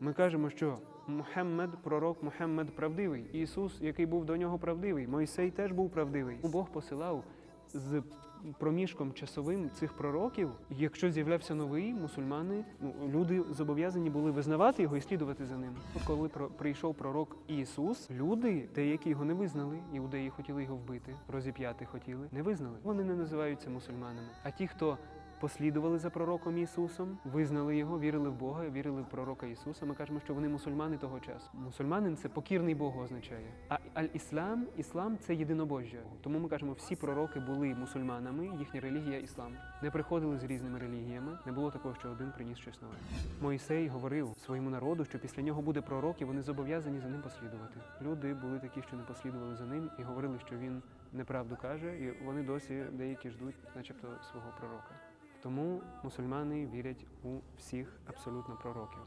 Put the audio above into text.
Ми кажемо, що Мухаммед, пророк Мухаммед правдивий. Ісус, який був до нього правдивий, Мойсей теж був правдивий. Бог посилав з проміжком часовим цих пророків. Якщо з'являвся новий, мусульмани, ну люди зобов'язані були визнавати його і слідувати за ним. Коли прийшов пророк Ісус, люди, деякі його не визнали, іудеї хотіли його вбити, розіп'яти хотіли, не визнали. Вони не називаються мусульманами. А ті, хто послідували за пророком Ісусом, визнали його, вірили в Бога, вірили в пророка Ісуса. Ми кажемо, що вони мусульмани того часу. Мусульманин це покірний Богу означає. А аль-іслам, іслам це єдинобожжя. Тому ми кажемо, всі пророки були мусульманами, їхня релігія іслам. Не приходили з різними релігіями. Не було такого, що один приніс щось нове. Мойсей говорив своєму народу, що після нього буде пророк, і вони зобов'язані за ним послідувати. Люди були такі, що не послідували за ним, і говорили, що він неправду каже, і вони досі деякі ждуть, начебто, свого пророка. Тому мусульмани вірять у всіх абсолютно пророків.